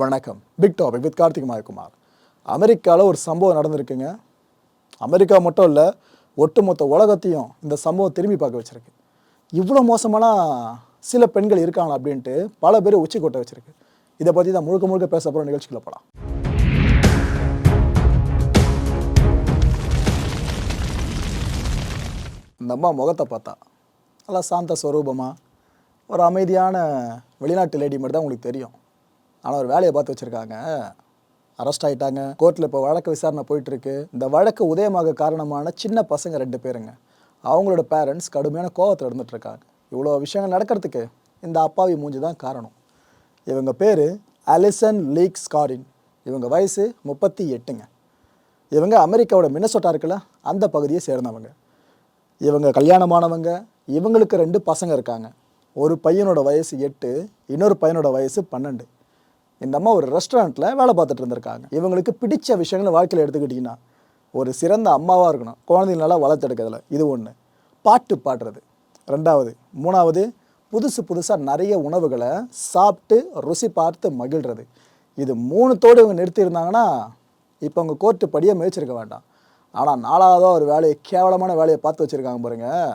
வணக்கம். Big topic with Karthik Mayakumar. அமெரிக்காவில் ஒரு சம்பவம் நடந்திருக்குங்க. அமெரிக்கா மட்டும் இல்லை ஒட்டுமொத்த உலகத்தையும் இந்த சம்பவம் திரும்பி பார்க்க வச்சுருக்கு. இவ்வளோ மோசமான சில பெண்கள் இருக்காங்க அப்படின்ட்டு பல பேர் உச்சி கொட்ட வச்சுருக்கு. இதை பற்றி தான் முழுக்க முழுக்க பேச போகிற நிகழ்ச்சிக்குள்ள போகலாம் இந்த அம்மா முகத்தை பார்த்தா நல்லா சாந்த ஸ்வரூபமாக ஒரு அமைதியான வெளிநாட்டு லேடி மாதிரி தான் உங்களுக்கு தெரியும். ஆனால் ஒரு வேலையை பார்த்து வச்சுருக்காங்க. அரெஸ்ட் ஆகிட்டாங்க கோர்ட்டில் இப்போ வழக்கு விசாரணை போயிட்டுருக்கு. இந்த வழக்கு உதயமாக காரணமான சின்ன பசங்க ரெண்டு பேருங்க. அவங்களோட பேரண்ட்ஸ் கடுமையான கோவத்தில் இருந்துகிட்ருக்காங்க இவ்வளோ விஷயங்கள் நடக்கிறதுக்கு இந்த அப்பாவி மூஞ்சி தான் காரணம். இவங்க பேர் அலிசன் லீக் ஸ்காரின் இவங்க வயசு முப்பத்தி எட்டுங்க. இவங்க அமெரிக்காவோட மினசோட்டா இருக்குல்ல அந்த பகுதியை சேர்ந்தவங்க. இவங்க கல்யாணமானவங்க இவங்களுக்கு ரெண்டு பசங்க இருக்காங்க. ஒரு பையனோட வயசு எட்டு இன்னொரு பையனோட வயசு பன்னெண்டு. இந்த அம்மா ஒரு ரெஸ்டாரண்ட்டில் வேலை பார்த்துட்டு இருந்திருக்காங்க. இவங்களுக்கு பிடிச்ச விஷயங்கள் வாழ்க்கையில் எடுத்துக்கிட்டிங்கன்னா ஒரு சிறந்த அம்மாவாக இருக்கணும். குழந்தைங்க நல்லா வளர்த்தெடுக்கிறதுல இது ஒன்று பாட்டு பாடுறது. ரெண்டாவது. மூணாவது புதுசு புதுசாக நிறைய உணவுகளை சாப்பிட்டு ருசி பார்த்து மகிழ்கிறது இது மூணுத்தோடு இவங்க நிறுத்தியிருந்தாங்கன்னா இப்போ அவங்க கோர்ட்டு படியே முயற்சிருக்க வேண்டாம். ஆனால் நாலாவதாக ஒரு வேலையை கேவலமான வேலையை பார்த்து வச்சுருக்காங்க பாருங்கள்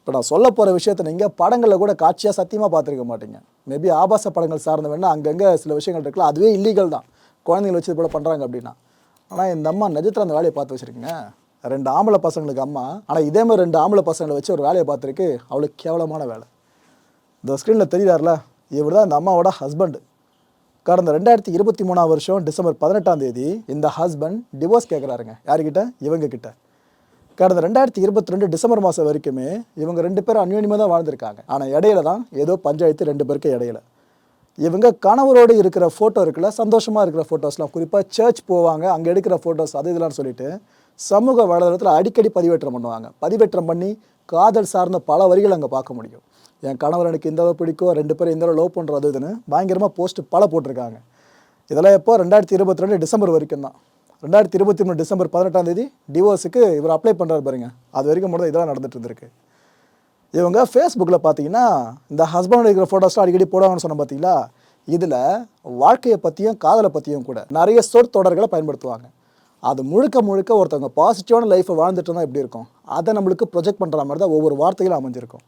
இப்போ நான் சொல்ல போகிற விஷயத்தை நீங்கள் படங்களில் கூட காட்சியாக சத்தியமாக பார்த்துருக்க மாட்டீங்க. மேபி ஆபாச படங்கள் சார்ந்த வேணா அங்கங்கே சில விஷயங்கள் இருக்குல்ல அதுவே இல்லீகல் தான். குழந்தைங்களை வச்சு இது போல பண்ணுறாங்க அப்படின்னா. ஆனால் இந்த அம்மா நிஜத்தில் அந்த வேலையை பார்த்து வச்சுருக்குங்க. ரெண்டு ஆம்பளை பசங்களுக்கு அம்மா. ஆனால் இதே மாதிரி ரெண்டு ஆம்பளை பசங்களை வச்சு ஒரு வேலையை பார்த்துருக்கு. அவ்வளோ கேவலமான வேலை. இந்த ஸ்க்ரீனில் தெரியுறாருல இவர் தான் இந்த அம்மாவோட ஹஸ்பண்ட் கடந்த ரெண்டாயிரத்தி இருபத்தி மூணாம் வருஷம் டிசம்பர் பதினெட்டாம் தேதி இந்த ஹஸ்பண்ட் டிவோர்ஸ் கேட்குறாருங்க யாருக்கிட்ட இவங்க கிட்ட. கடந்த ரெண்டாயிரத்தி இருபத்தி ரெண்டு டிசம்பர் மாதம் வரைக்குமே இவங்க ரெண்டு பேரும் அந்யோன்யமாக தான் வாழ்ந்திருக்காங்க. ஆனால் இடையில தான் ஏதோ பஞ்சாயத்து ரெண்டு பேருக்கு இடையில. இவங்க கணவரோடு இருக்கிற ஃபோட்டோ இருக்குல்ல சந்தோஷமாக இருக்கிற ஃபோட்டோஸ்லாம் குறிப்பாக சர்ச் போவாங்க அங்கே எடுக்கிற ஃபோட்டோஸ் அது இதெல்லாம் சொல்லிட்டு சமூக வலைதளத்தில் அடிக்கடி பதிவேற்றம் பண்ணுவாங்க. பதிவேற்றம் பண்ணி காதல் சார்ந்த பல வரிகள் அங்கே பார்க்க முடியும். என் கணவர் எனக்கு இந்த அளவு பிடிக்கும் ரெண்டு பேரும் இந்த அளவு லவ் பண்ணுறது இதுன்னு பயங்கரமாக போஸ்ட்டு பல போட்டிருக்காங்க. இதெல்லாம் எப்போ? ரெண்டாயிரத்தி இருபத்தி ரெண்டு டிசம்பர் வரைக்கும் தான். ரெண்டாயிரத்தி இருபத்தி மூணு டிசம்பர் பதினெட்டாம் தேதி டிவோர்ஸுக்கு இவர் அப்ளை பண்ணுறாரு பாருங்க. அது வரைக்கும் மட்டும் இதெல்லாம் நடந்துட்டு இருந்திருக்கு இவங்க ஃபேஸ்புக்கில் பார்த்தீங்கன்னா இந்த ஹஸ்பண்ட் இருக்கிற ஃபோட்டோஸ்லாம் அடிக்கடி போடுவாங்கன்னு சொன்ன பார்த்தீங்களா? இதில் வாழ்க்கையை பற்றியும் காதலை பற்றியும் கூட நிறைய சொற்தொடர்களை பயன்படுத்துவாங்க. அது முழுக்க முழுக்க ஒருத்தவங்க பாசிட்டிவான லைஃப்பை வாழ்ந்துட்டு இருந்தால் எப்படி இருக்கும்? அதை நம்மளுக்கு ப்ரொஜெக்ட் பண்ணுற மாதிரி தான் ஒவ்வொரு வார்த்தைகளும் அமைஞ்சிருக்கும்.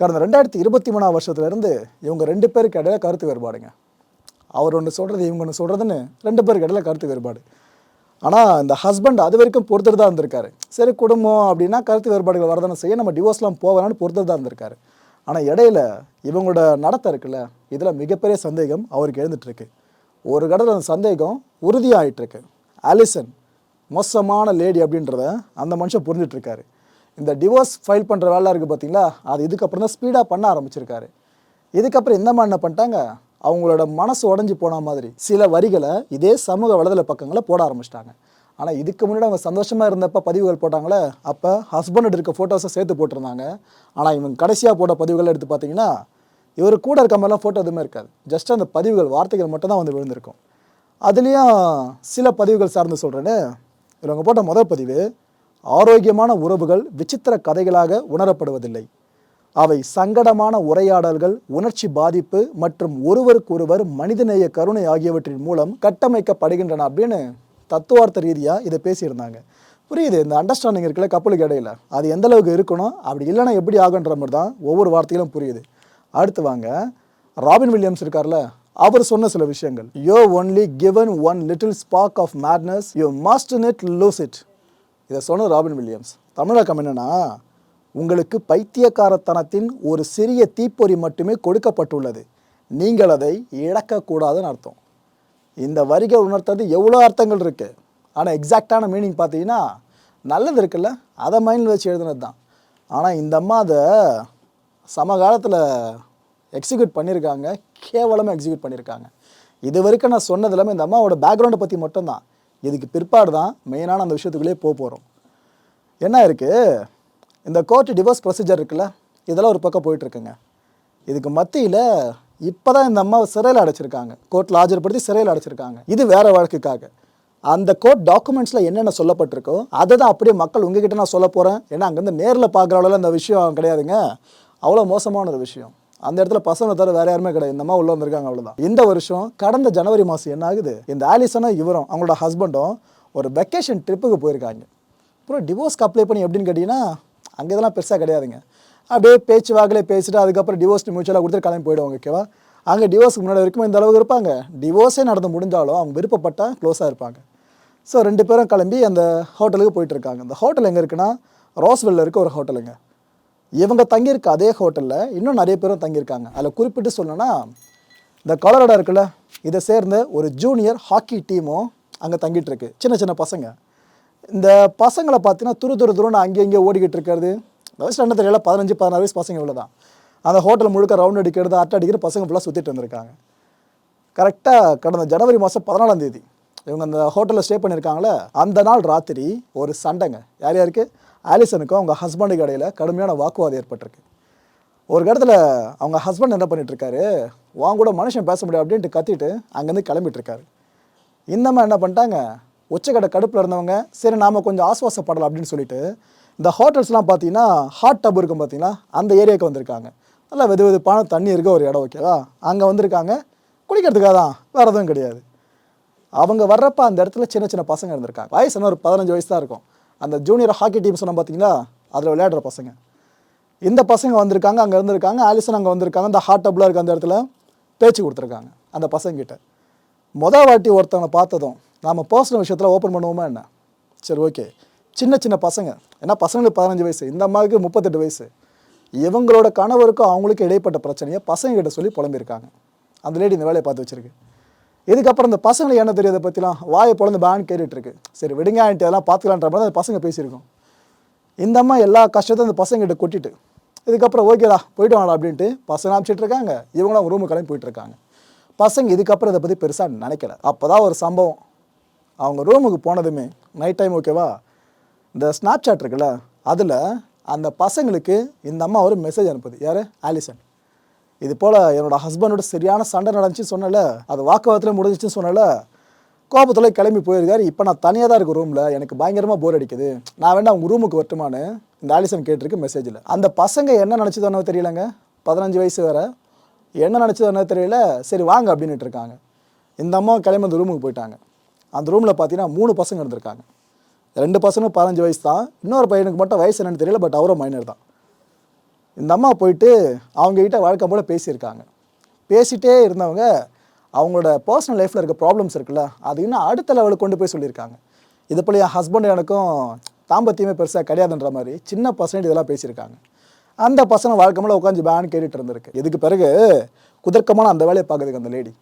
கடந்த ரெண்டாயிரத்தி இருபத்தி மூணாம் வருஷத்துலேருந்து இவங்க ரெண்டு பேருக்கு இடையில கருத்து வேறுபாடுங்க. அவர் ஒன்று சொல்கிறது இவங்க ஒன்று சொல்கிறதுன்னு ரெண்டு பேருக்கு இடையில கருத்து வேறுபாடு. ஆனால் இந்த ஹஸ்பண்ட் அது வரைக்கும் பொறுத்துட்டு தான் இருந்திருக்காரு. சரி குடும்பம் அப்படின்னா கருத்து வேறுபாடுகள் வரதானே செய்ய நம்ம டிவோர்ஸ்லாம் போவேனான்னு பொறுத்துட்டு தான் இருந்திருக்காரு. ஆனால் இடையில இவங்களோட நடத்தை இருக்குல்ல இதில் மிகப்பெரிய சந்தேகம் அவருக்கு எழுந்துட்டுருக்கு. ஒரு கடத்தில் அந்த சந்தேகம் உறுதியாகிட்டுருக்கு அலிசன் மோசமான லேடி அப்படின்றத அந்த மனுஷன் புரிஞ்சிட்ருக்காரு இந்த டிவோர்ஸ் ஃபைல் பண்ணுற வேலை இருக்குது பார்த்தீங்களா அது இதுக்கப்புறம் தான் ஸ்பீடாக பண்ண ஆரம்பிச்சிருக்காரு. இதுக்கப்புறம் இந்த மாதிரி என்ன பண்ணிட்டாங்க? அவங்களோட மனசு உடஞ்சி போன மாதிரி. சில வரிகளை இதே சமூக வலைதள பக்கங்களை போட ஆரம்பிச்சிட்டாங்க. ஆனால் இதுக்கு முன்னாடி அவங்க சந்தோஷமாக இருந்தப்போ பதிவுகள் போட்டாங்களே அப்போ ஹஸ்பண்ட் இருக்க ஃபோட்டோஸை சேர்த்து போட்டிருந்தாங்க. ஆனால் இவங்க கடைசியாக போட்ட பதிவுகள் எடுத்து பார்த்தீங்கன்னா இவர் கூட இருக்க மாதிரிலாம் ஃபோட்டோ எதுவுமே இருக்காது. ஜஸ்ட் அந்த பதிவுகள் வார்த்தைகள் மட்டும் தான் வந்து விழுந்திருக்கும். அதுலேயும் சில பதிவுகள் சார்ந்து சொல்கிறேன்னு இவங்க போட்ட முதல் பதிவு ஆரோக்கியமான உறவுகள் விசித்திர கதைகளாக உணரப்படுவதில்லை. அவை சங்கடமான உரையாடல்கள் உணர்ச்சி பாதிப்பு மற்றும் ஒருவருக்கொருவர் மனிதநேய கருணை ஆகியவற்றின் மூலம் கட்டமைக்கப்படுகின்றன அப்படின்னு தத்துவார்த்த ரீதியாக இதை பேசியிருந்தாங்க. புரியுது? இந்த அண்டர்ஸ்டாண்டிங் இருக்குல்ல கப்பலுக்கு இடையில. அது எந்த அளவுக்கு இருக்கணும் அப்படி இல்லைன்னா எப்படி ஆகுன்ற மாதிரி தான் ஒவ்வொரு வார்த்தையிலும் புரியுது. அடுத்து வாங்க. ராபின் வில்லியம்ஸ் இருக்கார்ல அவர் சொன்ன சில விஷயங்கள். You only given one little spark of madness you must not lose it இதை சொன்ன ராபின் வில்லியம்ஸ். தமிழகம் என்னன்னா உங்களுக்கு பைத்தியக்காரத்தனத்தின் ஒரு சிறிய தீப்பொறி மட்டுமே கொடுக்கப்பட்டுள்ளது. நீங்கள் அதை இழக்கக்கூடாதுன்னு அர்த்தம். இந்த வரிகள் உணர்த்தது எவ்வளோ அர்த்தங்கள் இருக்குது ஆனால் எக்ஸாக்டான மீனிங் பார்த்தீங்கன்னா நல்லது இருக்குல்ல? அதை மைண்டில் வச்சு எழுதுனது தான். ஆனால் இந்த அம்மா அதை சமகாலத்தில் எக்ஸிக்யூட் பண்ணியிருக்காங்க. கேவலமாக எக்ஸிக்யூட் பண்ணியிருக்காங்க. இது வரைக்கும் நான் சொன்னது எல்லாமே இந்த அம்மாவோட பேக்ரவுண்டை பற்றி மட்டும்தான். இதுக்கு பிற்பாடு தான் மெயினான அந்த விஷயத்துக்குள்ளேயே போக போகிறோம் என்ன இருக்குது இந்த கோர்ட் டிவோர்ஸ் ப்ரொசீஜர் இருக்குல்ல இதெல்லாம் ஒரு பக்கம் போயிட்டுருக்குங்க. இதுக்கு மத்தியில் இப்போ தான் இந்த அம்மாவை சிறையில் அடைச்சிருக்காங்க. கோர்ட்டில் ஆஜர்படுத்தி சிறையில் அடைச்சிருக்காங்க. இது வேறு வழக்குக்காக. அந்த கோர்ட் டாக்குமெண்ட்ஸில் என்னென்ன சொல்லப்பட்டிருக்கோ அதை தான் அப்படியே மக்கள் உங்ககிட்ட நான் சொல்ல போகிறேன் ஏன்னா அங்கேருந்து நேரில் பார்க்குற அளவில் இந்த விஷயம் கிடையாதுங்க. அவ்வளோ மோசமான ஒரு விஷயம். அந்த இடத்துல பசங்களை தவிர வேற யாருமே கிடையாது. இந்த அம்மா உள்ள வந்திருக்காங்க அவ்வளோதான் இந்த வருஷம் கடந்த ஜனவரி மாதம் என்ன ஆகுது? இந்த ஆலிசனும் இவரும் அவங்களோட ஹஸ்பண்டும் ஒரு வெக்கேஷன் ட்ரிப்புக்கு போயிருக்காங்க. அப்புறம் டிவோர்ஸ்க்கு அப்ளை பண்ணி எப்படின்னு கேட்டிங்கன்னா அங்கே இதெல்லாம் பெருசாக கிடையாதுங்க. அப்படியே பேச்சு வாக்கிலே பேசிட்டு அதுக்கப்புறம் டிவோர்ஸ் மியூச்சுவலாக கொடுத்துட்டு கிளம்பி போயிடுவாங்க ஓகேவா அங்கே டிவோர்ஸ்க்கு முன்னாடி வரைக்கும் இந்த அளவுக்கு இருப்பாங்க. டிவோர்ஸே நடந்து முடிஞ்சாலும் அவங்க விருப்பப்பட்டால் க்ளோஸாக இருப்பாங்க. ஸோ ரெண்டு பேரும் கிளம்பி அந்த ஹோட்டலுக்கு போயிட்டு இருக்காங்க. அந்த ஹோட்டல் எங்கே இருக்குன்னா ரோஸ்வெல்ல இருக்க ஒரு ஹோட்டலுங்க இவங்க தங்கியிருக்க அதே ஹோட்டலில் இன்னும் நிறைய பேரும் தங்கியிருக்காங்க. அதில் குறிப்பிட்டு சொல்லணும்னா இந்த கலரோட இருக்குல்ல இதை சேர்ந்த ஒரு ஜூனியர் ஹாக்கி டீமும் அங்கே தங்கிட்டு இருக்கு. சின்ன சின்ன பசங்க. இந்த பசங்களை பார்த்தீங்கன்னா துரு துரு துருன்னு அங்கே இங்கே ஓடிக்கிட்டு இருக்கிறது. வயசு என்ன தெரியல பதினஞ்சு பதினாறு வயசு பசங்க இவ்வளோ தான் அந்த ஹோட்டல் முழுக்க ரவுண்ட் அடிக்கிறது அட்டை அடிக்கிற பசங்க ஃபுல்லாக சுற்றிட்டு வந்திருக்காங்க. கரெக்டாக கடந்த ஜனவரி மாதம் பதினாலாம் தேதி இவங்க அந்த ஹோட்டலில் ஸ்டே பண்ணியிருக்காங்களே அந்த நாள் ராத்திரி ஒரு சண்டைங்க. யார் யாருக்கு? ஆலிசனுக்கும் அவங்க ஹஸ்பண்டுக்கு இடையில கடுமையான வாக்குவாதம் ஏற்பட்டிருக்கு. ஒரு இடத்துல அவங்க ஹஸ்பண்ட் என்ன பண்ணிகிட்ருக்காரு வாங்க கூட மனுஷன் பேச முடியாது அப்படின்ட்டு கத்திட்டு அங்கேருந்து கிளம்பிட்டுருக்காரு இந்தமாதிரி என்ன பண்ணிட்டாங்க உச்சக்கடை கடுப்பில் இருந்தவங்க சரி நாம் கொஞ்சம் ஆஸ்வாசப்படலாம் அப்படின்னு சொல்லிட்டு இந்த ஹோட்டல்ஸ்லாம் பார்த்தீங்கன்னா ஹாட் டப் இருக்கும் பார்த்தீங்களா அந்த ஏரியாவுக்கு வந்திருக்காங்க. நல்லா வெது வெதுப்பான தண்ணி இருக்க ஒரு இடம் ஓகேவா அங்கே வந்திருக்காங்க. குளிக்கிறதுக்காக தான் வேறு எதுவும் கிடையாது. அவங்க வர்றப்ப அந்த இடத்துல சின்ன சின்ன பசங்க இருந்திருக்காங்க. வயசு என்ன ஒரு பதினஞ்சு வயசு தான் இருக்கும். அந்த ஜூனியர் ஹாக்கி டீம் சொன்ன பார்த்தீங்களா அதில் விளையாடுற பசங்க. இந்த பசங்க வந்திருக்காங்க அங்கே இருந்திருக்காங்க. ஆலிசன் அங்கே வந்திருக்காங்க. அந்த ஹாட் டப்பில் இருக்க அந்த இடத்துல பேச்சு கொடுத்துருக்காங்க அந்த பசங்கிட்ட மொதல் வாட்டி ஒருத்தவனை பார்த்ததும் நாம் பர்சனல் விஷயத்தில் ஓப்பன் பண்ணுவோமா என்ன? சரி ஓகே சின்ன சின்ன பசங்க. ஏன்னா பசங்களுக்கு பதினஞ்சு வயசு இந்த அம்மாவுக்கு முப்பத்தெட்டு வயசு. இவங்களோட கணவருக்கும் அவங்களுக்கும் இடைப்பட்ட பிரச்சனையை பசங்ககிட்ட சொல்லி புலம்பியிருக்காங்க. அந்த லேடி இந்த வேலையை பார்த்து வச்சுருக்கு. இதுக்கப்புறம் இந்த பசங்களுக்கு என்ன தெரியாத பற்றிலாம் வாயை பிறந்து பேன் கேட்டுட்டு இருக்கு சரி விடுங்க ஆண்டி அதெல்லாம் பார்த்துக்கலான்ற மாதிரி அந்த பசங்க பேசியிருக்கோம். இந்த அம்மா எல்லா கஷ்டத்தையும் அந்த பசங்கிட்ட கொட்டிட்டு இதுக்கப்புறம் ஓகேடா போயிட்டு வாடா அப்படின்ட்டு பசங்க அனுப்பிச்சிட்டு இருக்காங்க இவங்களும் அவங்க ரூமுக்கு கிளம்பி போயிட்டு இருக்காங்க பசங்க இதுக்கப்புறம் இதை பற்றி பெருசாக நினைக்கல. அப்போ தான் ஒரு சம்பவம். அவங்க ரூமுக்கு போனதுமே நைட் டைம் ஓகேவா இந்த ஸ்னாப் சாட் இருக்குல்ல அதில் அந்த பசங்களுக்கு இந்த அம்மா ஒரு மெசேஜ் அனுப்புது. யார்? ஆலிசன் இது போல் என்னோட ஹஸ்பண்டோட சரியான சண்டை நடந்துச்சுன்னு சொன்னல அது வாக்குவாதத்தில் முடிஞ்சிச்சுன்னு சொன்னல கோபத்தில் கிளம்பி போயிருக்காரு. இப்போ நான் தனியாக தான் இருக்கேன் ரூமில் எனக்கு பயங்கரமாக போர் அடிக்குது. நான் வேணா அவங்க ரூமுக்கு வரட்டுமான்னு இந்த ஆலிசன் கேட்டிருக்கு மெசேஜில் அந்த பசங்க என்ன நினச்சதோ தெரியலங்க. பதினஞ்சு வயசு வேறு. என்ன நினச்சதோ தெரியல. சரி வாங்க அப்படின்ட்டு இருக்காங்க. இந்த அம்மா கிளம்பி அந்த ரூமுக்கு போயிட்டாங்க. அந்த ரூமில் பார்த்தீங்கன்னா மூணு பசங்க இருந்திருக்காங்க. ரெண்டு பசங்களும் பதினஞ்சு வயசு தான். இன்னொரு பையனுக்கு மட்டும் வயசு என்னன்னு தெரியல பட் அவரும் மைனர் தான். இந்த அம்மா போயிட்டு அவங்ககிட்ட வழக்கம் போல் பேசியிருக்காங்க. பேசிகிட்டே இருந்தவங்க அவங்களோட பர்சனல் லைஃப்பில் இருக்க ப்ராப்ளம்ஸ் இருக்குல்ல அது இன்னும் அடுத்த லெவலுக்கு கொண்டு போய் சொல்லியிருக்காங்க. இது போல் என் ஹஸ்பண்ட் எனக்கும் தாம்பத்தியமே பெருசாக கிடையாதுன்ற மாதிரி சின்ன பசங்க இதெல்லாம் பேசியிருக்காங்க. அந்த பசங்க வழக்கம் போல் உட்காந்து பேன் கேட்டுட்டு இருந்திருக்கு. இதுக்கு பிறகு குதர்க்கமான அந்த வேலையை பார்க்குறதுக்கு அந்த லேடி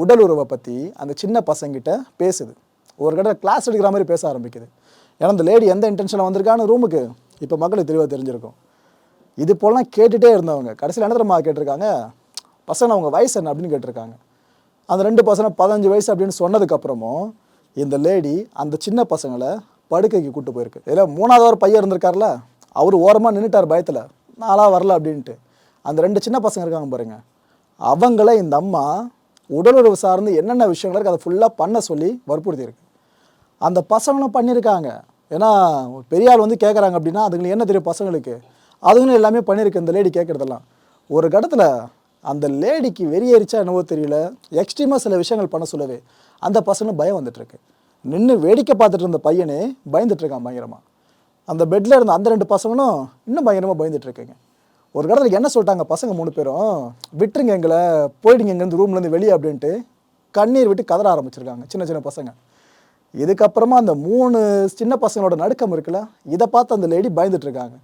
உடல் உறவை பற்றி அந்த சின்ன பசங்கிட்ட பேசுது. ஒரு கடை கிளாஸ் எடுக்கிற மாதிரி பேச ஆரம்பிக்குது. ஏன்னா அந்த லேடி எந்த இன்டென்ஷனில் வந்திருக்கான்னு ரூமுக்கு இப்போ மக்களுக்கு தெளிவாக தெரிஞ்சிருக்கும். இது போலாம் கேட்டுகிட்டே இருந்தவங்க கடைசியில் என்ன தெரியுமா கேட்டிருக்காங்க? பசங்க அவங்க வயசு என்ன? அப்படின்னு கேட்டிருக்காங்க. அந்த ரெண்டு பசங்க பதினஞ்சு வயசு அப்படின்னு சொன்னதுக்கப்புறமும் இந்த லேடி அந்த சின்ன பசங்களை படுக்கைக்கு கூட்டு போயிருக்கு. இதில் மூணாவது ஒரு பையன் இருந்திருக்கார்ல அவர் ஓரமாக நின்றுட்டார் பயத்தில். நாளாக வரல அப்படின்ட்டு. அந்த ரெண்டு சின்ன பசங்க இருக்காங்க பாருங்கள் அவங்கள இந்த அம்மா உடலுறவு சார்ந்து என்னென்ன விஷயங்கள் இருக்குது அதை ஃபுல்லாக பண்ண சொல்லி வற்புறுத்தியிருக்கு அந்த பசங்களும் பண்ணியிருக்காங்க. ஏன்னா பெரியாள் பெரிய ஆள் வந்து கேட்குறாங்க அப்படின்னா அதுங்களுக்கு என்ன தெரியும் பசங்களுக்கு? அதுங்களும் எல்லாமே பண்ணியிருக்கு இந்த லேடி கேட்குறதெல்லாம் ஒரு கடத்தில் அந்த லேடிக்கு வெறியேறிச்சா என்னவோ தெரியல. எக்ஸ்ட்ரீமாக சில விஷயங்கள் பண்ண சொல்லவே அந்த பசங்களும் பயம் வந்துட்டுருக்கு. நின்று வேடிக்கை பார்த்துட்டு இருந்த பையனே பயந்துட்டுருக்கான் பயங்கரமாக அந்த பெட்டில் இருந்த அந்த ரெண்டு பசங்களும் இன்னும் பயங்கரமாக பயந்துட்டுருக்குங்க. ஒரு கடத்தில் என்ன சொல்லிட்டாங்க பசங்க மூணு பேரும்? விட்டுருங்க எங்களை போயிடுங்க எங்கேருந்து ரூம்லேருந்து வெளியே அப்படின்ட்டு கண்ணீர் விட்டு கதற ஆரம்பிச்சிருக்காங்க சின்ன சின்ன பசங்க. இதுக்கப்புறமா அந்த மூணு சின்ன பசங்களோட நடுக்கம் இருக்குல்ல இதை பார்த்து அந்த லேடி பயந்துட்டு இருக்காங்க.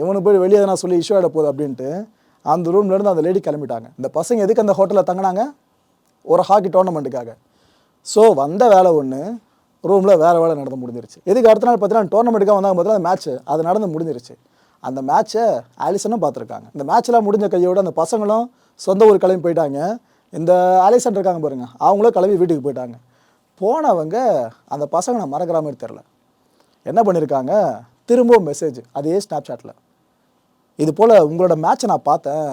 இவனு போய் வெளியே நான் சொல்லி இஷ்யூ ஆகிட போகுது அப்படின்ட்டு அந்த ரூம்லேருந்து அந்த லேடி கிளம்பிட்டாங்க. இந்த பசங்க எதுக்கு அந்த ஹோட்டலில் தங்கினாங்க? ஒரு ஹாக்கி டோர்னமெண்ட்டுக்காக ஸோ வந்த வேலை ஒன்று ரூமில் வேறு வேலை நடந்து முடிஞ்சிருச்சு. எதுக்கு அடுத்த நாள் பார்த்தீங்கன்னா டோர்னமெண்ட்டுக்காக வந்தாங்க பார்த்தீங்கன்னா மேட்ச் அது நடந்து முடிஞ்சிருச்சு. அந்த மேட்ச்சை ஆலிசனும் பார்த்துருக்காங்க. இந்த மேட்ச்லாம் முடிஞ்ச கையோட அந்த பசங்களும் சொந்த ஊர் கிளம்பி போயிட்டாங்க. இந்த ஆலிசன் இருக்காங்க பாருங்க அவங்களும் கிளம்பி வீட்டுக்கு போயிட்டாங்க. போனவங்க அந்த பசங்க நான் மறக்கிற மாதிரி தெரில என்ன பண்ணியிருக்காங்க திரும்பவும் மெசேஜ் அதே ஸ்னாப்சாட்டில் இது போல் உங்களோட மேட்ச்சை நான் பார்த்தேன்.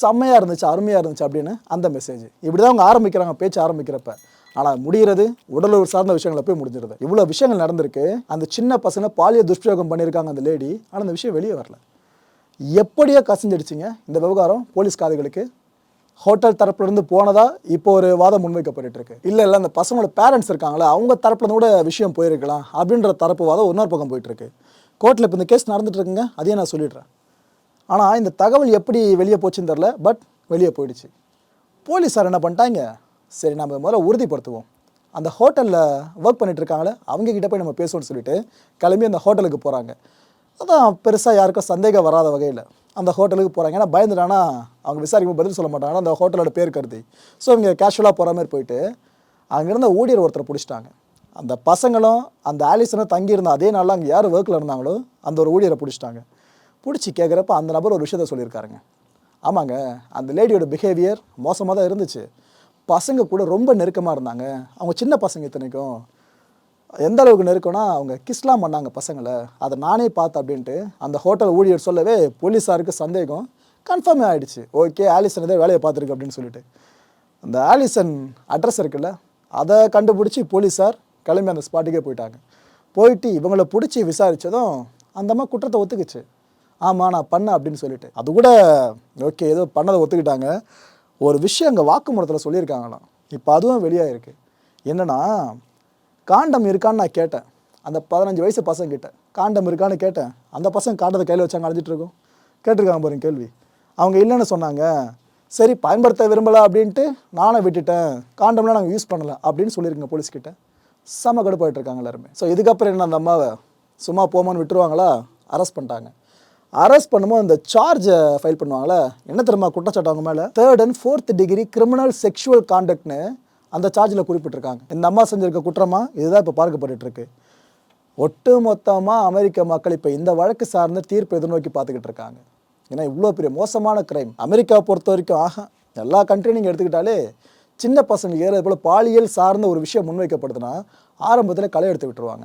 செம்மையாக இருந்துச்சு அருமையாக இருந்துச்சு அப்படின்னு அந்த மெசேஜ் இப்படி தான் அவங்க ஆரம்பிக்கிறாங்க பேச்சு ஆரம்பிக்கிறப்ப. ஆனால் முடிகிறது உடலுறவு சார்ந்த விஷயங்களை போய் முடிஞ்சிருது. இவ்வளோ விஷயங்கள் நடந்திருக்கு. அந்த சின்ன பசங்க பாலியல் துஷ்பிரயோகம் பண்ணியிருக்காங்க அந்த லேடி ஆனால் அந்த விஷயம் வெளியே வரல. எப்படியோ கசிஞ்சிடுச்சிங்க இந்த விவகாரம் போலீஸ் காதுகளுக்கு. ஹோட்டல் தரப்புலேருந்து போனதா இப்போ ஒரு வாதம் முன்வைக்கப்பட்டு இருக்கு இல்லை இல்லை அந்த பசங்களோட பேரண்ட்ஸ் இருக்காங்களா அவங்க தரப்புலேருந்து கூட விஷயம் போயிருக்கலாம் அப்படின்ற தரப்பு வாதம் இன்னொரு பக்கம் போயிட்டு இருக்கு இப்போ இந்த கேஸ் நடந்துட்டு இருக்குங்க அதையே நான் சொல்லிடுறேன். ஆனால் இந்த தகவல் எப்படி வெளியே போச்சுன்னு தெரில பட் வெளியே போயிடுச்சு. போலீஸார் என்ன பண்ணிட்டாங்க? சரி நம்ம முதல்ல உறுதிப்படுத்துவோம். அந்த ஹோட்டலில் ஒர்க் பண்ணிகிட்டு இருக்காங்களே அவங்க கிட்ட போய் நம்ம பேசுவோம்னு சொல்லிட்டு கிளம்பி அந்த ஹோட்டலுக்கு போகிறாங்க அதான் பெருசாக யாருக்கும் சந்தேகம் வராத வகையில் அந்த ஹோட்டலுக்கு போகிறாங்க ஏன்னா பயந்துட்டானா அவங்க விசாரிக்கும் பதில் சொல்ல மாட்டாங்க. அந்த ஹோட்டலோட பேர் கருதி. ஸோ இவங்க கேஷுவலாக போகிற மாதிரி போயிட்டு அங்கேருந்து ஊழியர் ஒருத்தரை பிடிச்சிட்டாங்க. அந்த பசங்களும் அந்த ஆலிசனும் தங்கியிருந்த அதே நாளில் அங்கே யார் ஒர்க்கில் இருந்தாங்களோ அந்த ஒரு ஊழியரை பிடிச்சிட்டாங்க. பிடிச்சி கேட்குறப்ப அந்த நபர் ஒரு விஷயத்த சொல்லியிருக்காருங்க. ஆமாங்க அந்த லேடியோட பிஹேவியர் மோசமாக தான் இருந்துச்சு. பசங்க கூட ரொம்ப நெருக்கமாக இருந்தாங்க. அவங்க சின்ன பசங்க இத்தனைக்கும். எந்த அளவுக்கு நெருக்கம்னா அவங்க கிஸ்லாம் பண்ணாங்க பசங்களை. அதை நானே பார்த்தேன் அப்படின்ட்டு அந்த ஹோட்டல் ஊழியர் சொல்லவே போலீஸாருக்கு சந்தேகம். கன்ஃபார்ம் ஆகிடுச்சு ஓகே ஆலிசன் ஏதோ வேலையை பார்த்துருக்கு அப்படின்னு சொல்லிட்டு. அந்த ஆலிசன் அட்ரஸ் இருக்குல்ல அதை கண்டுபிடிச்சி போலீஸார் கிளம்பி அந்த ஸ்பாட்டுக்கே போயிட்டாங்க. போயிட்டு இவங்களை பிடிச்சி விசாரித்ததும் அந்த அம்மா குற்றத்தை ஒத்துக்குச்சு. ஆமாம் நான் பண்ணேன் அப்படின்னு சொல்லிட்டு. அது கூட ஓகே ஏதோ பண்ணதை ஒத்துக்கிட்டாங்க. ஒரு விஷயம் அங்கே வாக்குமூலத்தில் சொல்லியிருக்காங்களாம். இப்போ அதுவும் வெளியாகிருக்கு என்னன்னா காண்டம் இருக்கான்னு நான் கேட்டேன். அந்த பதினஞ்சு வயசு பசங்க கிட்ட காண்டம் இருக்கான்னு கேட்டேன். அந்த பசங்க காண்டத்தை கையில் வச்சாங்க அழிஞ்சிட்டுருக்கோம் கேட்டிருக்காங்க பாருங்க கேள்வி. அவங்க இல்லைன்னு சொன்னாங்க. சரி பயன்படுத்த விரும்பலை அப்படின்ட்டு நானும் விட்டுட்டேன். காண்டம்லாம் நாங்கள் யூஸ் பண்ணலை அப்படின்னு சொல்லியிருக்கேங்க போலீஸ்கிட்ட செம கடுப்பாயிட்டு இருக்காங்க எல்லாருமே. ஸோ இதுக்கப்புறம் என்ன அந்த அம்மாவை சும்மா போமான்னு விட்டுருவாங்களா? அரெஸ்ட் பண்ணிட்டாங்க. அரெஸ்ட் பண்ணும்போது இந்த சார்ஜை ஃபைல் பண்ணுவாங்களே என்ன தெரியுமா குற்றச்சாட்டு அவங்க மேலே? Third and fourth degree criminal sexual காண்டக்ட்னு அந்த சார்ஜில் குறிப்பிட்டிருக்காங்க. இந்த அம்மா செஞ்சிருக்க குற்றமா? இதுதான் இப்போ பார்க்கப்பட்டு இருக்கு ஒட்டு மொத்தமாக அமெரிக்க மக்கள் இப்போ இந்த வழக்கு சார்ந்த தீர்ப்பு எதிர்நோக்கி பார்த்துக்கிட்டு இருக்காங்க ஏன்னா இவ்வளோ பெரிய மோசமான கிரைம் அமெரிக்கா பொறுத்த வரைக்கும் ஆக எல்லா கண்ட்ரியும் நீங்கள் எடுத்துக்கிட்டாலே சின்ன பசங்க ஏறது போல் பாலியல் சார்ந்த ஒரு விஷயம் முன்வைக்கப்படுதுன்னா ஆரம்பத்தில் களை எடுத்து விட்டுருவாங்க.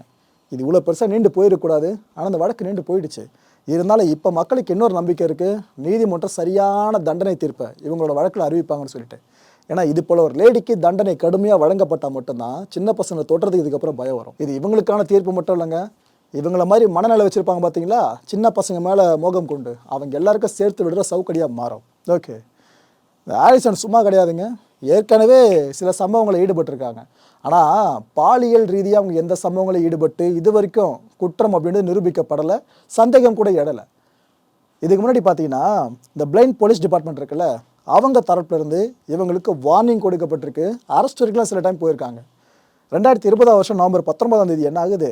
இது இவ்வளோ பெருசாக நீண்டு போயிடக்கூடாது. ஆனால் அந்த வழக்கு நீண்டு போயிடுச்சு. இருந்தாலும் இப்போ மக்களுக்கு இன்னொரு நம்பிக்கை இருக்குது நீதிமன்றம் சரியான தண்டனை தீர்ப்பை இவங்களோட வழக்கில் அறிவிப்பாங்கன்னு சொல்லிட்டு. ஏன்னா இது போல ஒரு லேடிக்கு தண்டனை கடுமையாக வழங்கப்பட்டால் மட்டும்தான் சின்ன பசங்களை தொட்டுறதுக்கு இதுக்கப்புறம் பயம் வரும். இது இவங்களுக்கான தீர்ப்பு மட்டும் இல்லைங்க. இவங்கள மாதிரி மனநிலை வச்சுருப்பாங்க பார்த்தீங்களா சின்ன பசங்க மேலே மோகம் கொண்டு அவங்க எல்லாருக்கும் சேர்த்து விடுற சவுக்கடியாக மாறும். ஓகே இந்த ஆலிசன் சும்மா கிடையாதுங்க. ஏற்கனவே சில சம்பவங்களில் ஈடுபட்டிருக்காங்க. ஆனால் பாலியல் ரீதியாக அவங்க எந்த சம்பவங்களும் ஈடுபட்டு இது வரைக்கும் குற்றம் அப்படின்னு நிரூபிக்கப்படலை சந்தேகம் கூட இடலை இதுக்கு முன்னாடி பார்த்தீங்கன்னா இந்த பிளைண்ட் போலீஸ் டிபார்ட்மெண்ட் இருக்குல்ல அவங்க தரப்புலேருந்து இவங்களுக்கு வார்னிங் கொடுக்கப்பட்டிருக்கு. அரெஸ்ட் வரைக்கும்லாம் சில டைம் போயிருக்காங்க. ரெண்டாயிரத்தி இருபதாம் வருஷம் நவம்பர் பத்தொன்பதாம் தேதி என்ன ஆகுது?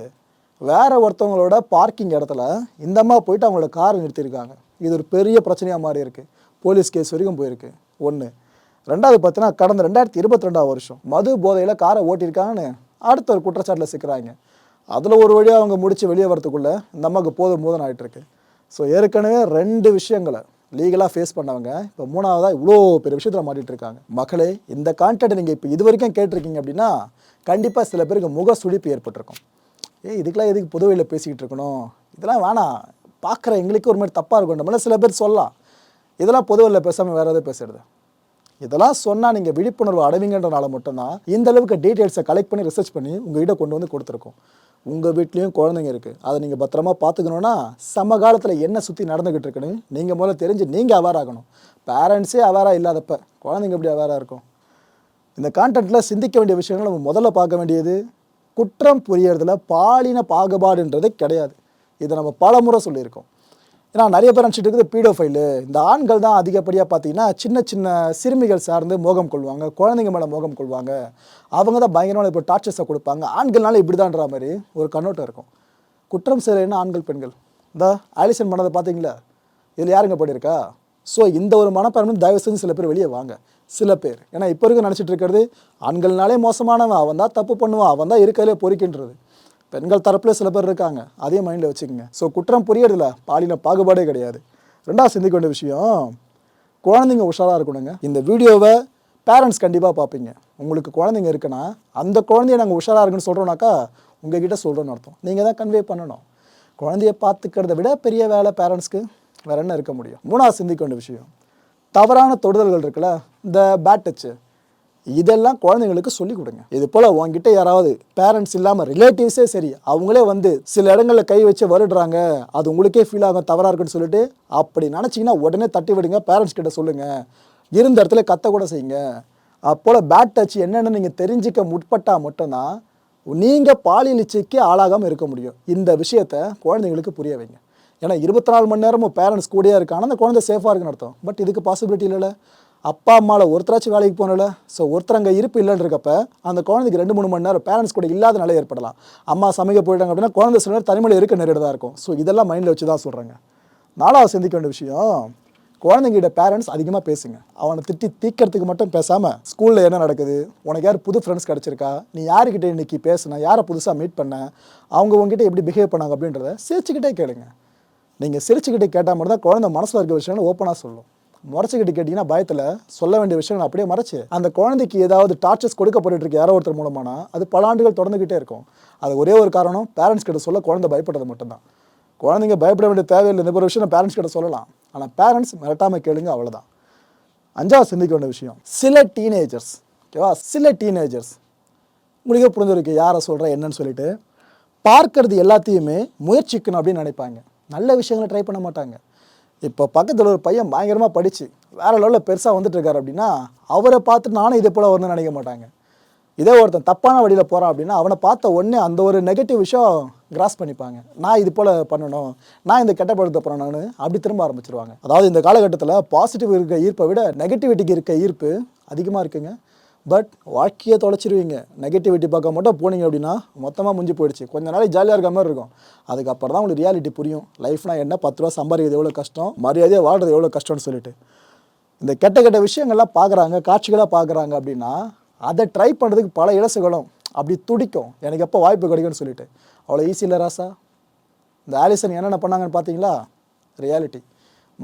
வேறு ஒருத்தவங்களோட பார்க்கிங் இடத்துல இந்த அம்மா போயிட்டு அவங்களோட காரை நிறுத்தியிருக்காங்க. இது ஒரு பெரிய பிரச்சனையாக மாறி இருக்குது போலீஸ் கேஸ் வரைக்கும் போயிருக்கு. ஒன்று ரெண்டாவது பார்த்தீங்கன்னா கடந்த ரெண்டாயிரத்தி இருபத்தி ரெண்டாவது வருஷம் மது போதையில் காரை ஓட்டியிருக்காங்கன்னு அடுத்த ஒரு குற்றச்சாட்டில் சிக்கிறாங்க. அதில் ஒரு வழியாக அவங்க முடித்து வெளியே வரத்துக்குள்ளே இந்த அம்மாவுக்கு போதும் போதும் ஆகிட்டுருக்கு ஸோ ஏற்கனவே ரெண்டு விஷயங்களை லீகலாக ஃபேஸ் பண்ணவங்க இப்போ மூணாவதாக இவ்வளோ பெரிய விஷயத்தில் மாட்டிகிட்டு இருக்காங்க மக்களே இந்த கான்டென்ட் நீங்கள் இப்போ இது வரைக்கும் கேட்டிருக்கீங்க அப்படின்னா கண்டிப்பாக சில பேருக்கு முக சுழிப்பு ஏற்பட்டிருக்கும். ஏய் இதுக்கெலாம் எதுக்கு புதுவையில் பேசிக்கிட்டு இருக்கணும்? இதெல்லாம் வேணாம். பார்க்குற எங்களுக்கு ஒரு மாதிரி தப்பாக இருக்கும் மாதிரி சில பேர் சொல்லலாம். இதெல்லாம் பொதுவில் பேசாமல் வேறு எதாவது பேசுறது. இதெல்லாம் சொன்னால் நீங்கள் விழிப்புணர்வு அடைவீங்கன்றனால மட்டும்தான் இந்த அளவுக்கு டீட்டெயில்ஸை கலெக்ட் பண்ணி ரிசர்ச் பண்ணி உங்ககிட்ட கொண்டு வந்து கொடுத்துருக்கோம். உங்கள் வீட்லேயும் குழந்தைங்க இருக்குது அதை நீங்கள் பத்திரமா பார்த்துக்கணுன்னா சமகாலத்தில் என்ன சுற்றி நடந்துக்கிட்டு இருக்குன்னு நீங்கள் முதல்ல தெரிஞ்சு நீங்கள் அவேர் ஆகணும். பேரண்ட்ஸே அவேராக இல்லாதப்ப குழந்தைங்க எப்படி அவேராக இருக்கும்? இந்த கான்டென்ட்டில் சிந்திக்க வேண்டிய விஷயங்கள் நம்ம முதல்ல பார்க்க வேண்டியது குற்றம் புரியறதுல பாலின பாகுபாடுன்றது கிடையாது. இதை நம்ம பல முறை சொல்லியிருக்கோம். ஏன்னா நிறைய பேர் நினச்சிட்டு இருக்குது பீடோஃபைலு. இந்த ஆண்கள் தான் அதிகப்படியாக பார்த்தீங்கன்னா சின்ன சின்ன சிறுமிகள் சார்ந்து மோகம் கொள்வாங்க குழந்தைங்க மேலே மோகம் கொள்வாங்க. அவங்க தான் பயங்கரமான இப்போ டார்ச்சர்ஸை கொடுப்பாங்க. ஆண்கள்னால இப்படிதான்ற மாதிரி ஒரு கண்ணோட்டம் இருக்கும். குற்றம் செய்யலைன்னா ஆண்கள் பெண்கள். இந்த ஆலிசன் பண்ணதை பார்த்தீங்களா? இதில் யாருங்க போட்டிருக்கா ஸோ இந்த ஒரு மனப்பான்மை தயவு செஞ்சு சில பேர் வெளியே வாங்க. சில பேர். ஏன்னா இப்போ இருக்க நினச்சிட்டு இருக்கிறது ஆண்கள்னாலே மோசமானவன் அவன் தான் தப்பு பண்ணுவான் அவன் தான் இருக்கிறதுலே பொறிக்கின்றது. பெண்கள் தரப்புல சில பேர் இருக்காங்க. அதே மைண்டில் வச்சுக்கோங்க. ஸோ குற்றம் புரியறதில்ல பாலின பாகுபாடே கிடையாது. ரெண்டாவது சிந்திக்க வேண்டிய விஷயம் குழந்தைங்க உஷாராக இருக்கணுங்க. இந்த வீடியோவை பேரண்ட்ஸ் கண்டிப்பாக பார்ப்பீங்க. உங்களுக்கு குழந்தைங்க இருக்குன்னா அந்த குழந்தைய நாங்கள் உஷாராக இருக்குன்னு சொல்கிறோம்னாக்கா உங்ககிட்ட சொல்கிறோன்னு அர்த்தம். நீங்கள் தான் கன்வே பண்ணணும். குழந்தைய பார்த்துக்கிறத விட பெரிய வேலை பேரண்ட்ஸ்க்கு வேற என்ன இருக்க முடியும்? மூணாவது சிந்திக்க வேண்டிய விஷயம் தவறான தொடுதல்கள் இருக்குல்ல இந்த பேட் டச்சு இதெல்லாம் குழந்தைங்களுக்கு சொல்லிக் கொடுங்க. இது போல் உங்ககிட்ட யாராவது பேரண்ட்ஸ் இல்லாமல் ரிலேட்டிவ்ஸே சரி அவங்களே வந்து சில இடங்களில் கை வச்சு வருடுறாங்க அது உங்களுக்கே ஃபீல் ஆகும் தவறாக இருக்குன்னு சொல்லிட்டு அப்படி நினச்சிங்கன்னா உடனே தட்டி விடுங்க பேரண்ட்ஸ் கிட்ட சொல்லுங்கள் இருந்த இடத்துல கத்த கூட செய்யுங்க. அப்போல பேட் டச் என்னென்னு நீங்கள் தெரிஞ்சிக்க முற்பட்டால் மட்டும்தான் நீங்கள் பாலியல் இச்சைக்கு ஆளாகாமல் இருக்க முடியும். இந்த விஷயத்த குழந்தைங்களுக்கு புரிய வைங்க. ஏன்னா இருபத்தி நாலு மணி நேரமும் பேரண்ட்ஸ் கூடயே இருக்காங்க. அந்த குழந்தை சேஃபாக இருக்குன்னு அர்த்தம். பட் இதுக்கு பாசிபிலிட்டி இல்லைல்ல. அப்பா அம்மாவில் ஒருத்தராச்சும் வேலைக்கு போனல ஸோ ஒருத்தர் அங்கே இருப்பு இல்லைன்னு அந்த குழந்தைக்கு ரெண்டு மூணு மணி நேரம் பேரண்ட்ஸ் கூட இல்லாத நிலை ஏற்படலாம். அம்மா சமைக்க போயிட்டாங்க அப்படின்னா குழந்தை சில நேரம் தனிமையில் இருக்க நேரிடதாக இருக்கும். ஸோ இதெல்லாம் மைண்டில் வச்சு தான் சொல்கிறாங்க நாலாவது சிந்திக்க வேண்டிய விஷயம் குழந்தைங்கிட்ட பேரண்ட்ஸ் அதிகமாக பேசுங்க. அவனை திட்டி தீக்கிறதுக்கு மட்டும் பேசாமல் ஸ்கூலில் என்ன நடக்குது? உனக்கு யார் புது ஃப்ரெண்ட்ஸ் கிடச்சிருக்கா? நீ யாருக்கிட்ட இன்னைக்கு பேசுன? யாரை புதுசாக மீட் பண்ண? அவங்க உங்ககிட்ட எப்படி பிஹேவ் பண்ணாங்க அப்படின்றத சிரிச்சுக்கிட்டே கேளுங்க. நீங்கள் சிரிச்சுக்கிட்டே கேட்டால் மட்டும் தான் குழந்தை மனசில் இருக்க விஷயங்கள் ஓப்பனாக சொல்லும். முறைச்சிக்கிட்டு கேட்டிங்கன்னா பயத்தில் சொல்ல வேண்டிய விஷயங்கள் அப்படியே மறைச்சு அந்த குழந்தைக்கு ஏதாவது டார்ச்சர்ஸ் கொடுக்கப்பட்டு இருக்கு யாரோ ஒருத்தர் மூலமானா அது பல ஆண்டுகள் தொடர்ந்துக்கிட்டே இருக்கும். அது ஒரே ஒரு காரணம் பேரண்ட்ஸ் கிட்ட சொல்ல குழந்தை பயப்படுறது மட்டும்தான். குழந்தைங்க பயப்பட வேண்டிய தேவையில்லை இந்த ஒரு விஷயம் பேரண்ட்ஸ் கிட்ட சொல்லலாம். ஆனால் பேரண்ட்ஸ் மிரட்டாமல் கேளுங்க அவ்வளோதான் அஞ்சாவது சிந்திக்க வேண்டிய விஷயம் சில டீனேஜர்ஸ் ஓகேவா சில டீனேஜர்ஸ் உங்களுக்கே புரிஞ்சிருக்கு யாரை சொல்கிறேன் என்னன்னு சொல்லிட்டு பார்க்கறது எல்லாத்தையுமே முயற்சிக்கணும் அப்படின்னு நினைப்பாங்க. நல்ல விஷயங்களை ட்ரை பண்ண மாட்டாங்க. இப்போ பக்கத்தில் ஒரு பையன் பயங்கரமாக படித்து வேற லெவலில் பெருசாக வந்துட்டுருக்காரு அப்படின்னா அவரை பார்த்து நானும் இதே போல் வரணும்னு நினைக்க மாட்டாங்க. இதே ஒருத்தன் தப்பான வழியில் போகிறான் அப்படின்னா அவனை பார்த்த உடனே அந்த ஒரு நெகட்டிவ் விஷயம் கிராஸ் பண்ணிப்பாங்க. நான் இது போல் பண்ணணும் நான் இந்த கெட்ட பழத்தை பண்ணணும்னு அப்படி திரும்ப ஆரம்பிச்சிருவாங்க. அதாவது இந்த காலகட்டத்தில் பாசிட்டிவ் இருக்க ஈர்ப்பை விட நெகட்டிவிட்டிக்கு இருக்க ஈர்ப்பு அதிகமாக இருக்குங்க. பட் வாழ்க்கையை தொலைச்சிருவீங்க. நெகட்டிவிட்டி பக்கம் மட்டும். போனீங்க அப்படின்னா மொத்தமாக முடிஞ்சு போயிடுச்சு. கொஞ்ச நாளைக்கு ஜாலியாக இருக்க மாதிரி இருக்கும். அதுக்கப்புறம் தான் உங்களுக்கு ரியாலிட்டி புரியும். லைஃப்னா என்ன? பத்து ரூபா சம்பாதிக்கிறது எவ்வளோ கஷ்டம்? மரியாதையாக வாழ்றது எவ்வளோ கஷ்டம்னு சொல்லிட்டு. இந்த கெட்ட கெட்ட விஷயங்கள்லாம் பார்க்குறாங்க காட்சிகளாக பார்க்குறாங்க அப்படின்னா அதை ட்ரை பண்ணுறதுக்கு பல இலசுகளும் அப்படி துடிக்கும். எனக்கு எப்போ வாய்ப்பு கிடைக்கும்னு சொல்லிட்டு. அவ்வளோ ஈஸி இல்லை ராசா. இந்த ஆலிசன் என்னென்ன பண்ணாங்கன்னு பார்த்தீங்களா? ரியாலிட்டி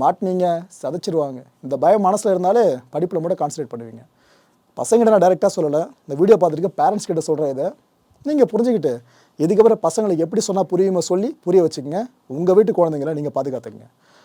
மாட்டினீங்க சதைச்சிருவாங்க. இந்த பயம் மனசில் இருந்தாலே படிப்பில் மட்டும் கான்சன்ட்ரேட் பண்ணுவீங்க. பசங்கிட்ட நான் டேரெக்டாக சொல்லலை. இந்த வீடியோ பார்த்துருக்க பேரண்ட்ஸ் கிட்ட சொல்கிறேன் இதை. நீங்கள் புரிஞ்சுக்கிட்டு இதுக்கப்புறம் பசங்களுக்கு எப்படி சொன்னால் புரியுமோ சொல்லி புரிய வச்சுக்கோங்க. உங்கள் வீட்டு குழந்தைங்களை நீங்கள் பாதுகாத்துக்கங்க.